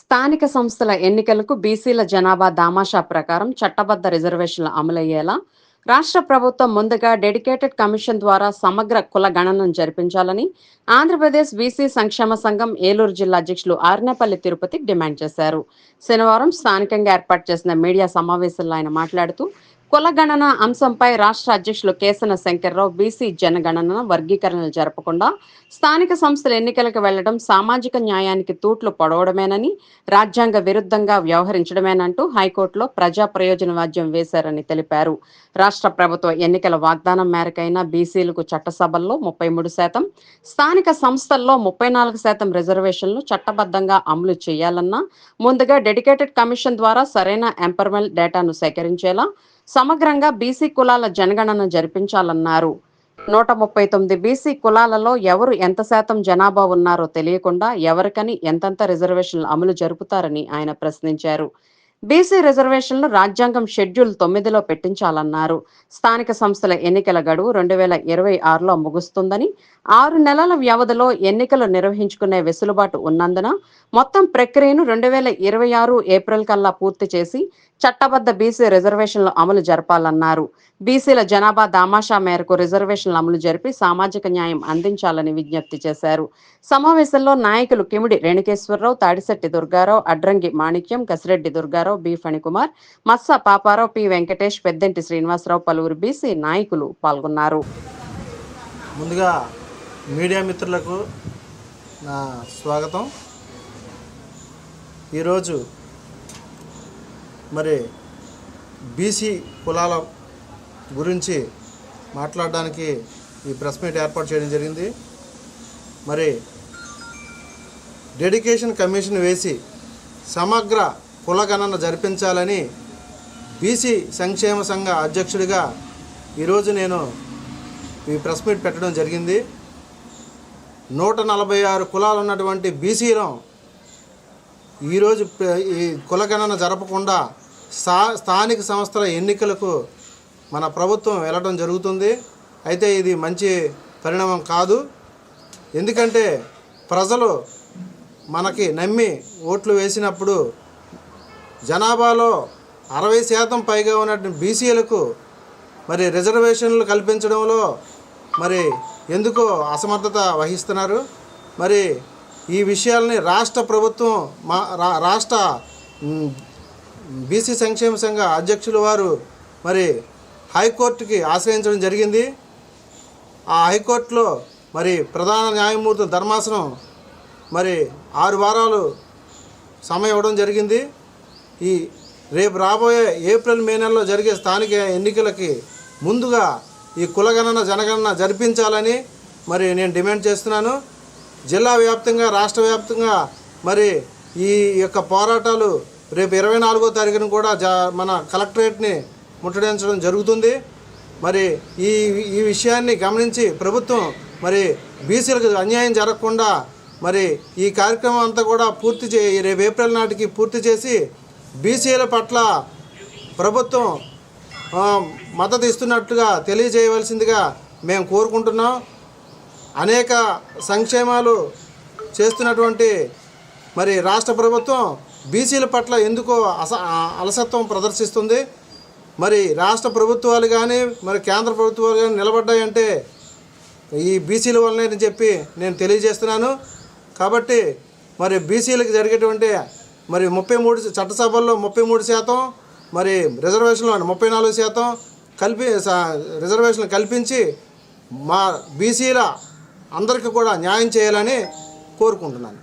స్థానిక సంస్థల ఎన్నికలకు బీసీల జనాభా దామాషా ప్రకారం చట్టబద్ధ రిజర్వేషన్లు అమలయ్యేలా రాష్ట్ర ప్రభుత్వం ముందుగా డెడికేటెడ్ కమిషన్ ద్వారా సమగ్ర కుల గణనను జరిపించాలని ఆంధ్రప్రదేశ్ బీసీ సంక్షేమ సంఘం ఏలూరు జిల్లా అధ్యక్షులు ఆర్నేపల్లి తిరుపతి డిమాండ్ చేశారు. శనివారం స్థానికంగా ఏర్పాటు చేసిన మీడియా సమావేశంలో ఆయన మాట్లాడుతూ కులగణన అంశంపై రాష్ట్ర అధ్యక్షులు కేసన శంకర్రావు బీసీ జనగణన వర్గీకరణలు జరపకుండా స్థానిక సంస్థల ఎన్నికలకు వెళ్ళడం సామాజిక న్యాయానికి తూట్లు పొడవడమేనని రాజ్యాంగ విరుద్ధంగా వ్యవహరించడమేనంటూ హైకోర్టులో ప్రజా ప్రయోజన వాద్యం వేశారని తెలిపారు. రాష్ట్ర ప్రభుత్వ ఎన్నికల వాగ్దానం మేరకైన బీసీలకు చట్టసభల్లో ముప్పై మూడు శాతం స్థానిక సంస్థల్లో ముప్పై నాలుగు శాతం రిజర్వేషన్లు చట్టబద్ధంగా అమలు చేయాలన్నా ముందుగా డెడికేటెడ్ కమిషన్ ద్వారా సరైన ఎంపర్మెంట్ డేటాను సేకరించేలా సమగ్రంగా బీసీ కులాల జనగణన జరిపించాలన్నారు. నూట ముప్పై తొమ్మిది బీసీ కులాలలో ఎవరు ఎంత శాతం జనాభా ఉన్నారో తెలియకుండా ఎవరికని ఎంతెంత రిజర్వేషన్లు అమలు జరుపుతారని ఆయన ప్రశ్నించారు. బీసీ రిజర్వేషన్లు రాజ్యాంగం షెడ్యూల్ తొమ్మిదిలో పెట్టించాలన్నారు. స్థానిక సంస్థల ఎన్నికల గడువు రెండు వేల ఇరవై ఆరులో ముగుస్తుందని ఆరు నెలల వ్యవధిలో ఎన్నికలు నిర్వహించుకునే వెసులుబాటు ఉన్నందున మొత్తం ప్రక్రియను రెండు వేల ఇరవై ఆరు ఏప్రిల్ కల్లా పూర్తి చేసి చట్టబద్ధ బీసీ రిజర్వేషన్లు అమలు జరపాలన్నారు. బీసీల జనాభా దామాషా మేరకు రిజర్వేషన్లు అమలు జరిపి సామాజిక న్యాయం అందించాలని విజ్ఞప్తి చేశారు. సమావేశంలో నాయకులు కిమిడి రేణుకేశ్వరరావు తాడిశెట్టి దుర్గారావు అడ్రంగి మాణిక్యం కసిరెడ్డి దుర్గారావు బి. ఫణికుమార్ మత్స పాపారావు పి. వెంకటేష్ పెద్దంటి శ్రీనివాసరావు పలువురు బీసీ నాయకులు పాల్గొన్నారు. ముందుగా మీడియా మిత్రులకు నా స్వాగతం. ఈరోజు మరి బీసీ కులాల గురించి మాట్లాడడానికి ఈ ప్రెస్ మీట్ ఏర్పాటు చేయడం జరిగింది. మరి డెడికేషన్ కమిషన్ వేసి సమగ్ర కులగణన జరిపించాలని బీసీ సంక్షేమ సంఘ అధ్యక్షుడిగా ఈరోజు నేను ఈ ప్రెస్ మీట్ పెట్టడం జరిగింది. నూట నలభై ఆరు కులాలు ఉన్నటువంటి బీసీలో ఈరోజు ఈ కులగణన జరపకుండా స్థా స్థానిక సంస్థల ఎన్నికలకు మన ప్రభుత్వం వెళ్ళడం జరుగుతుంది. అయితే ఇది మంచి పరిణామం కాదు. ఎందుకంటే ప్రజలు మనకి నమ్మి ఓట్లు వేసినప్పుడు జనాభాలో అరవై శాతం పైగా ఉన్నటువంటి బీసీలకు మరి రిజర్వేషన్లు కల్పించడంలో మరి ఎందుకో అసమర్థత వహిస్తున్నారు. మరి ఈ విషయాల్ని రాష్ట్ర ప్రభుత్వం మా రా రాష్ట్ర బీసీ సంక్షేమ సంఘ అధ్యక్షుల వారు మరి హైకోర్టుకి ఆశ్రయించడం జరిగింది. ఆ హైకోర్టులో మరి ప్రధాన న్యాయమూర్తి ధర్మాసనం మరి ఆరు వారాలు సమయం ఇవ్వడం జరిగింది. ఈ రేపు రాబోయే ఏప్రిల్ మే నెలలో జరిగే స్థానిక ఎన్నికలకి ముందుగా ఈ కులగణన జనగణన జరిపించాలని మరి నేను డిమాండ్ చేస్తున్నాను. జిల్లా వ్యాప్తంగా రాష్ట్ర వ్యాప్తంగా మరి ఈ యొక్క పోరాటాలు రేపు ఇరవై నాలుగో తారీఖున కూడా జా మన కలెక్టరేట్ని ముట్టడించడం జరుగుతుంది. మరి ఈ ఈ విషయాన్ని గమనించి ప్రభుత్వం మరి బీసీలకు అన్యాయం జరగకుండా మరి ఈ కార్యక్రమం అంతా కూడా పూర్తి చే రేపు ఏప్రిల్ నాటికి పూర్తి చేసి బీసీల పట్ల ప్రభుత్వం మద్దతు ఇస్తున్నట్లుగా తెలియజేయవలసిందిగా మేము కోరుకుంటున్నాం. అనేక సంక్షేమాలు చేస్తున్నటువంటి మరి రాష్ట్ర ప్రభుత్వం బీసీల పట్ల ఎందుకో అస అలసత్వం ప్రదర్శిస్తుంది. మరి రాష్ట్ర ప్రభుత్వాలు కానీ మరి కేంద్ర ప్రభుత్వాలు కానీ నిలబడ్డాయంటే ఈ బీసీల వల్లనే అని చెప్పి నేను తెలియజేస్తున్నాను. కాబట్టి మరి బీసీలకు జరిగేటువంటి మరి ముప్పై మూడు చట్టసభల్లో ముప్పై మూడు శాతం మరి రిజర్వేషన్లో ముప్పై నాలుగు శాతం కల్పి స- రిజర్వేషన్లు కల్పించి మా బీసీల అందరికీ కూడా న్యాయం చేయాలని కోరుకుంటున్నాను.